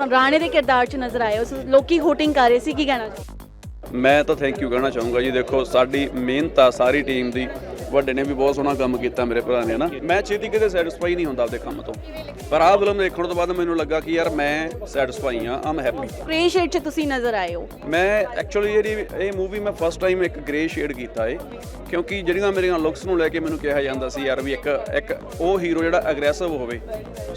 ਰਾਣੇ ਦੇ ਕਿਰਦਾਰ 'ਚ ਨਜ਼ਰ ਆਏ ਉਸ ਲੋਕੀ ਹੋਟਿੰਗ ਕਰ ਰਹੇ ਸੀ ਕੀ ਕਹਿਣਾ ਮੈਂ ਤਾਂ ਥੈਂਕ ਯੂ ਕਹਿਣਾ ਚਾਹੂੰਗਾ ਜੀ। ਦੇਖੋ ਸਾਡੀ ਮਿਹਨਤ ਆ ਸਾਰੀ ਟੀਮ ਦੀ। ਵੱਡੇ ਨੇ ਵੀ ਬਹੁਤ ਸੋਹਣਾ ਕੰਮ ਕੀਤਾ ਮੇਰੇ ਭਰਾ ਨੇ ਨਾ ਮੈਂ ਛੇਤੀ ਕਿਤੇ ਸੈਟੀਸਫਾਈ ਨਹੀਂ ਹੁੰਦਾ ਆਪਦੇ ਕੰਮ ਤੋਂ। ਪਰ ਆਹ ਫਿਲਮ ਦੇਖਣ ਤੋਂ ਬਾਅਦ ਮੈਨੂੰ ਲੱਗਾ ਕਿ ਯਾਰ ਮੈਂ ਸੈਟੀਸਫਾਈ ਆ ਆਮ ਹੈਪੀ ਗ੍ਰੇ ਸ਼ੇਡ 'ਚ ਤੁਸੀਂ ਨਜ਼ਰ ਆਏ ਹੋ? ਮੈਂ ਐਕਚੁਅਲੀ ਜਿਹੜੀ ਇਹ ਮੂਵੀ ਮੈਂ ਫਸਟ ਟਾਈਮ ਇੱਕ ਗ੍ਰੇ ਸ਼ੇਡ ਕੀਤਾ ਏ ਕਿਉਂਕਿ ਜਿਹੜੀਆਂ ਮੇਰੀਆਂ ਲੁੱਕਸ ਨੂੰ ਲੈ ਕੇ ਮੈਨੂੰ ਕਿਹਾ ਜਾਂਦਾ ਸੀ ਯਾਰ ਵੀ ਇੱਕ ਇੱਕ ਉਹ ਹੀਰੋ ਜਿਹੜਾ ਅਗਰੈਸਿਵ ਹੋਵੇ।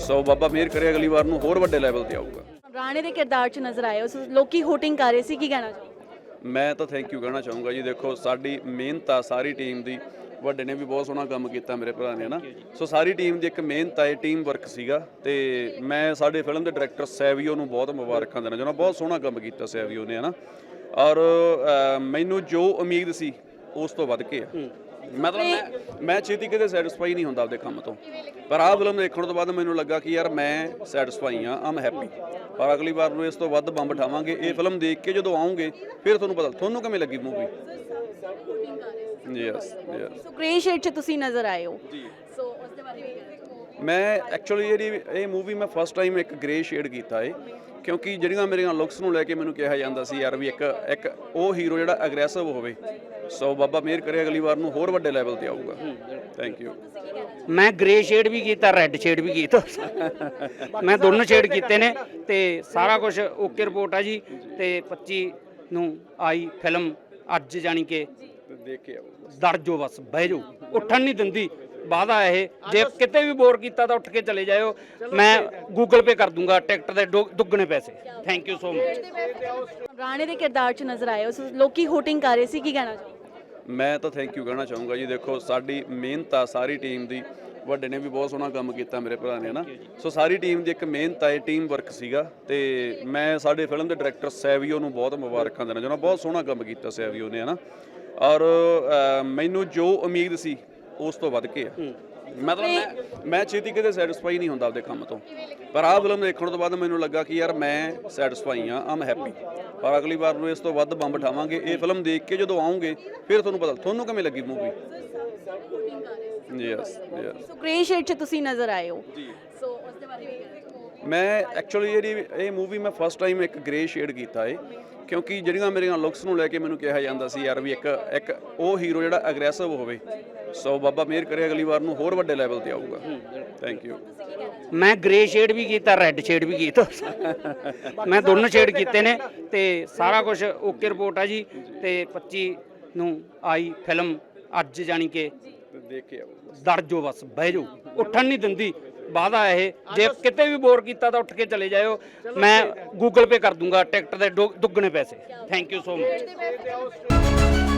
ਸੋ ਬਾਬਾ ਮਿਹਰ ਕਰੇ ਅਗਲੀ ਵਾਰ ਨੂੰ ਹੋਰ ਵੱਡੇ ਲੈਵਲ ਤੇ ਆਊਗਾ। ਰਾਣੇ ਦੇ ਕਿਰਦਾਰ 'ਚ ਨਜ਼ਰ ਆਏ ਉਸ ਲੋਕੀ ਹੋਟਿੰਗ ਕਰ ਰਹੇ ਸੀ ਕੀ ਕਹਿਣਾ ਚਾਹੋਗੇ? ਮੈਂ ਤਾਂ ਥੈਂਕ ਯੂ ਕਹਿਣਾ ਚਾਹੂੰਗਾ ਜੀ। ਦੇਖੋ ਸਾਡੀ ਮਿਹਨਤ ਆ ਸਾਰੀ ਟੀਮ ਦੀ। ਵੱਡੇ ਨੇ ਵੀ ਬਹੁਤ ਸੋਹਣਾ ਕੰਮ ਕੀਤਾ ਮੇਰੇ ਭਰਾ ਨੇ ਨਾ ਸੋ ਸਾਰੀ ਟੀਮ ਦੀ ਇੱਕ ਮਿਹਨਤ ਆ ਇਹ ਟੀਮ ਵਰਕ ਸੀਗਾ। ਤੇ ਮੈਂ ਸਾਡੇ ਫਿਲਮ ਦੇ ਡਾਇਰੈਕਟਰ ਸੈਵੀਓ ਨੂੰ ਬਹੁਤ ਮੁਬਾਰਕਾਂ ਦੇਣਾ ਚਾਹੁੰਦਾ। ਬਹੁਤ ਸੋਹਣਾ ਕੰਮ ਕੀਤਾ ਸੈਵੀਓ ਨੇ ਹਨਾ? ਔਰ ਮੈਨੂੰ ਜੋ ਉਮੀਦ ਸੀ ਉਸ ਤੋਂ ਵੱਧ ਕੇ ਆ। ਮਤਲਬ ਮੈਂ ਮੈਂ ਛੇਤੀ ਕਿਤੇ ਸੈਟੀਸਫਾਈ ਨਹੀਂ ਹੁੰਦਾ ਆਪਦੇ ਕੰਮ ਤੋਂ। ਪਰ ਆਹ ਫਿਲਮ ਦੇਖਣ ਤੋਂ ਬਾਅਦ ਮੈਨੂੰ ਲੱਗਾ ਕਿ ਯਾਰ ਮੈਂ ਸੈਟੀਸਫਾਈ ਆ ਆਮ ਹੈਪੀ ਪਰ ਅਗਲੀ ਵਾਰ ਨੂੰ ਇਸ ਤੋਂ ਵੱਧ ਬੰਬ ਠਾਵਾਂਗੇ। ਇਹ ਫਿਲਮ ਦੇਖ ਕੇ ਜਦੋਂ ਆਉਂਗੇ ਫਿਰ ਤੁਹਾਨੂੰ ਪਤਾ ਤੁਹਾਨੂੰ ਕਿਵੇਂ ਲੱਗੀ movie yes yes so grey shade 'ਚ ਤੁਸੀਂ ਨਜ਼ਰ ਆਏ ਹੋ। ਸੋ ਉਸ ਦੇ ਬਾਰੇ ਵੀ ਕਹਿਣਾ ਮੈਂ ਐਕਚੁਅਲੀ ਜਿਹੜੀ ਇਹ ਮੂਵੀ ਮੈਂ ਫਸਟ ਟਾਈਮ ਇੱਕ ਗ੍ਰੇ ਸ਼ੇਡ ਕੀਤਾ ਏ। ਕਿਉਂਕਿ ਜਿਹੜੀਆਂ ਮੇਰੀਆਂ ਲੁੱਕਸ ਨੂੰ ਲੈ ਕੇ ਮੈਨੂੰ ਕਿਹਾ ਜਾਂਦਾ ਸੀ ਯਾਰ ਵੀ ਇੱਕ ਇੱਕ ਉਹ ਹੀਰੋ ਜਿਹੜਾ ਅਗਰੈਸਿਵ ਹੋਵੇ। ਸੋ ਬਾਬਾ ਮਿਹਰ ਕਰੇ ਅਗਲੀ ਵਾਰ ਨੂੰ ਹੋਰ ਵੱਡੇ ਲੈਵਲ ਤੇ ਆਊਗਾ। ਥੈਂਕ ਯੂ ਮੈਂ ਗ੍ਰੇ ਸ਼ੇਡ ਵੀ ਕੀਤਾ ਰੈੱਡ ਸ਼ੇਡ ਵੀ ਕੀਤਾ। ਮੈਂ ਦੋਨੋਂ ਸ਼ੇਡ ਕੀਤੇ ਨੇ ਤੇ ਸਾਰਾ ਕੁਝ ਓਕੇ ਰਿਪੋਰਟ ਆ ਜੀ। ਤੇ 25 ਨੂੰ ਆਈ ਫਿਲਮ ਅੱਜ ਜਾਣੀ ਕਿ ਦੇਖ ਕੇ ਆਊਗਾ ਦਰਜੋ ਬਸ ਬਹਿ ਜਾਓ। ਉੱਠਣ ਨਹੀਂ ਦਿੰਦੀ ਵਾਦਾ ਇਹ। ਜੇ ਕਿਤੇ ਵੀ ਬੋਰ ਕੀਤਾ ਤਾਂ ਉੱਠ ਕੇ ਚਲੇ ਜਾਇਓ। ਮੈਂ ਗੂਗਲ ਪੇ ਕਰ ਦੂੰਗਾ ਟਿਕਟ ਦੇ ਦੁੱਗਣੇ ਪੈਸੇ। ਥੈਂਕ ਯੂ ਸੋ ਮਚ ਰਾਣੇ ਦੇ ਕਿਰਦਾਰ 'ਚ ਨਜ਼ਰ ਆਏ ਉਸ ਲੋਕੀ ਹੋਟਿੰਗ ਕਰ ਰਹੇ ਸੀ ਕੀ ਕਹਿਣਾ ਮੈਂ ਤਾਂ ਥੈਂਕ ਯੂ ਕਹਿਣਾ ਚਾਹੂੰਗਾ ਜੀ। ਦੇਖੋ, ਸਾਡੀ ਮਿਹਨਤ ਆ, ਸਾਰੀ ਟੀਮ ਦੀ। ਵੱਡੇ ਨੇ ਵੀ ਬਹੁਤ ਸੋਹਣਾ ਕੰਮ ਕੀਤਾ ਮੇਰੇ ਭਰਾ ਨੇ ਨਾ ਸੋ ਸਾਰੀ ਟੀਮ ਦੀ ਇੱਕ ਮਿਹਨਤ ਆ ਟੀਮ ਵਰਕ ਸੀਗਾ। ਤੇ ਮੈਂ ਸਾਡੇ ਫਿਲਮ ਦੇ ਡਾਇਰੈਕਟਰ ਸੈਵੀਓ ਨੂੰ ਬਹੁਤ ਮੁਬਾਰਕਾਂ ਦੇਣਾ ਚਾਹੁੰਦਾ। ਬਹੁਤ ਸੋਹਣਾ ਕੰਮ ਕੀਤਾ ਸੈਵੀਓ ਨੇ, ਹਨਾ? ਔਰ ਮੈਨੂੰ ਜੋ ਉਮੀਦ ਸੀ, ਉਸ ਤੋਂ ਵੱਧ ਕੇ ਆ। ਮਤਲਬ ਮੈਂ ਮੈਂ ਛੇਤੀ ਕਿਤੇ ਸੈਟੀਸਫਾਈ ਨਹੀਂ ਹੁੰਦਾ ਆਪਦੇ ਕੰਮ ਤੋਂ। ਪਰ ਆਹ ਫਿਲਮ ਦੇਖਣ ਤੋਂ ਬਾਅਦ ਮੈਨੂੰ ਲੱਗਾ ਕਿ ਯਾਰ ਮੈਂ ਸੈਟੀਸਫਾਈ ਆ ਆਮ ਹੈਪੀ ਪਰ ਅਗਲੀ ਵਾਰ ਨੂੰ ਇਸ ਤੋਂ ਵੱਧ ਬੰਬ ਠਾਵਾਂਗੇ। ਇਹ ਫਿਲਮ ਦੇਖ ਕੇ ਜਦੋਂ ਆਉਂਗੇ ਫਿਰ ਤੁਹਾਨੂੰ ਪਤਾ ਤੁਹਾਨੂੰ ਕਿਵੇਂ ਲੱਗੀ movie yes yes so grey shade 'ਚ ਤੁਸੀਂ ਨਜ਼ਰ ਆਏ ਹੋ। ਸੋ ਉਸ ਦੇ ਬਾਰੇ ਵੀ ਮੈਂ ਐਕਚੁਅਲੀ ਜਿਹੜੀ ਇਹ ਮੂਵੀ ਮੈਂ ਫਸਟ ਟਾਈਮ ਇੱਕ ਗ੍ਰੇ ਸ਼ੇਡ ਕੀਤਾ ਏ ਕਿਉਂਕਿ ਜਿਹੜੀਆਂ ਮੇਰੀਆਂ ਲੁੱਕਸ ਨੂੰ ਲੈ ਕੇ ਮੈਨੂੰ ਕਿਹਾ ਜਾਂਦਾ ਸੀ ਯਾਰ ਵੀ ਇੱਕ ਇੱਕ ਉਹ ਹੀਰੋ ਜਿਹੜਾ ਅਗਰੈਸਿਵ ਹੋਵੇ ਸੋ ਬਾਬਾ ਮਿਹਰ ਕਰੇ ਅਗਲੀ ਵਾਰ ਨੂੰ ਹੋਰ ਵੱਡੇ ਲੈਵਲ ਤੇ ਆਊਗਾ। ਥੈਂਕ ਯੂ ਮੈਂ ਗ੍ਰੇ ਸ਼ੇਡ ਵੀ ਕੀਤਾ ਰੈੱਡ ਸ਼ੇਡ ਵੀ ਕੀਤਾ। ਮੈਂ ਦੋਨੋਂ ਸ਼ੇਡ ਕੀਤੇ ਨੇ ਤੇ ਸਾਰਾ ਕੁਝ ਓਕੇ ਰਿਪੋਰਟ ਆ ਜੀ ਤੇ 25 ਨੂੰ ਆਈ ਫਿਲਮ ਅੱਜ ਜਾਣੀ ਕਿ ਦੇਖ ਕੇ ਆਊਗਾ ਦਰਜੋ ਬਸ ਬਹਿ ਜਾਓ। ਉੱਠਣ ਨਹੀਂ ਦਿੰਦੀ। ਵਾਦਾ ਇਹ। ਜੇ ਕਿਤੇ ਵੀ ਬੋਰ ਕੀਤਾ ਤਾਂ ਉੱਠ ਕੇ ਚਲੇ ਜਾਇਓ। ਮੈਂ ਗੂਗਲ ਪੇ ਕਰ ਦੂੰਗਾ ਟਿਕਟ ਦੁ- ਦੁੱਗਣੇ ਪੈਸੇ। Thank you so much